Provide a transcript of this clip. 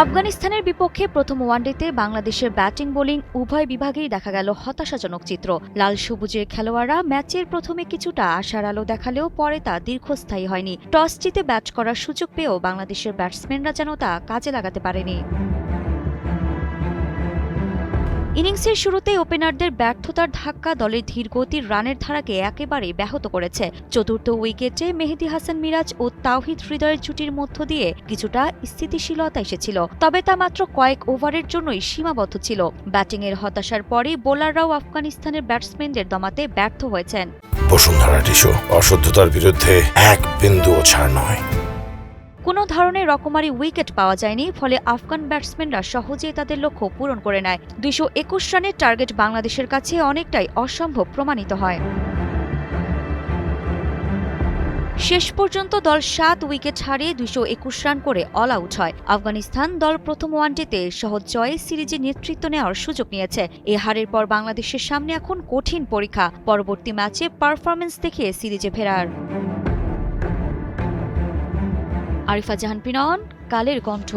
আফগানিস্তানের বিপক্ষে প্রথম ওয়ানডেতে বাংলাদেশের ব্যাটিং বোলিং উভয় বিভাগেই দেখা গেল হতাশাজনক চিত্র। লাল সবুজের খেলোয়াড়রা ম্যাচের প্রথমে কিছুটা আশার আলো দেখালেও পরে তা দীর্ঘস্থায়ী হয়নি। টস জিতে ব্যাট করার সুযোগ পেয়েও বাংলাদেশের ব্যাটসম্যানরা যেন তা কাজে লাগাতে পারেনি। ইনিংসের শুরুতেই ওপেনারদের ব্যর্থতার ধাক্কা দলের ধীরগতির রানের ধারাকে একেবারে ব্যাহত করেছে। চতুর্থ উইকেটে মেহেদি হাসান মিরাজ ও তাওহিদ হৃদয়ের জুটির মধ্য দিয়ে কিছুটা স্থিতিশীলতা এসেছিল, তবে তা মাত্র কয়েক ওভারের জন্যই সীমাবদ্ধ ছিল। ব্যাটিংয়ের হতাশার পরেই বোলাররাও আফগানিস্তানের ব্যাটসম্যানদের দমাতে ব্যর্থ হয়েছেন। বসুন্ধরা টিস্যু অশুদ্ধতার বিরুদ্ধে এক বিন্দুও ছাড় নয়। কোনো ধরনের রকমারি উইকেট পাওয়া যায়নি, ফলে আফগান ব্যাটসম্যানরা সহজেই তাদের লক্ষ্য পূরণ করে নেয়। দুইশো একুশ রানের টার্গেট বাংলাদেশের কাছে অনেকটাই অসম্ভব প্রমাণিত হয়। শেষ পর্যন্ত দল সাত উইকেট হারিয়ে দুইশো একুশ রান করে অল আউট হয়। আফগানিস্তান দল প্রথম ওয়ানডেতে সহজ জয়ে সিরিজে নেতৃত্ব নেওয়ার সুযোগ নিয়েছে। এ হারের পর বাংলাদেশের সামনে এখন কঠিন পরীক্ষা। পরবর্তী ম্যাচে পারফরমেন্স দেখিয়ে সিরিজে ফেরার। আরিফা জাহান পিনন কালের কণ্ঠ।